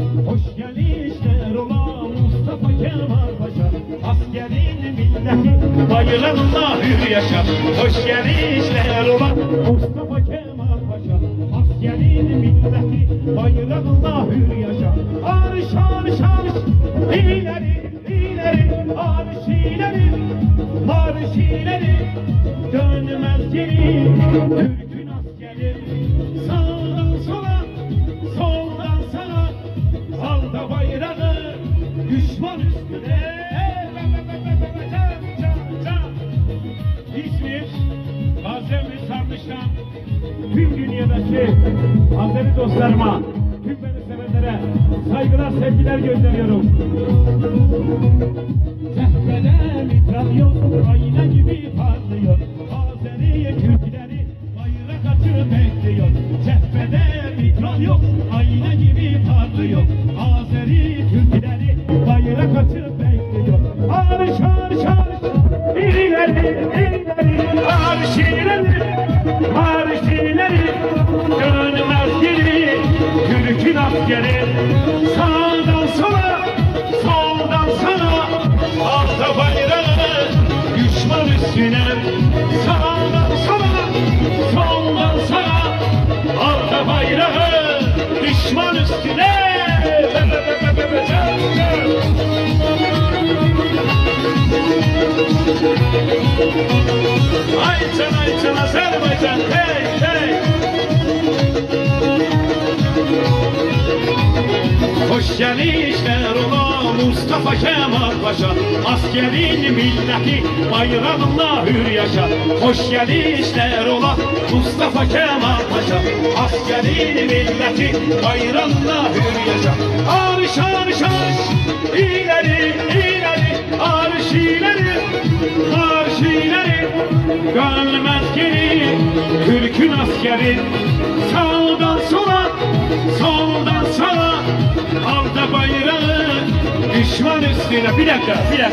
Hoş gelişler ola Mustafa Kemal Paşa. Askerin milleti bayramında hür yaşa Hoş gelişler ola Mustafa Kemal Paşa. Askerin milleti bayramında hür yaşa Arş arş arş ileri ileri Arş ileri Arş ileri Dönmez geri. Türk'ün Sarnıç'tan Tüm dünyadaki Azeri dostlarıma Tüm beni sevenlere Saygılar sevgiler gönderiyorum. Cehbede mitralyon Ayna gibi parlıyor. Azeri Türkleri Bayrak açıp bekliyor. Cehbede mitralyon Ayna gibi parlıyor. Azeri Türkleri Bayrak açıp bekliyor. Arş arş arş İleri askeri Sağdan sola Soldan sağa. Alta bayrağı Düşman üstüne. Sağdan sola Soldan sağa. Alta bayrağı Düşman üstüne. Ayçan Ayçan Azerbaycan hey hey Hoş gelişler ola Mustafa Kemal Paşa Askerin milleti bayrağında hür yaşa. Hoş gelişler ola Mustafa Kemal Paşa Askerin milleti bayrağında hür yaşa. Arş arş arş ileri ileri Arş ileri Arş ileri. Gelmez geri Türk'ün askeri Sağdan sola Soldan üstüne Bir dakika bir dakika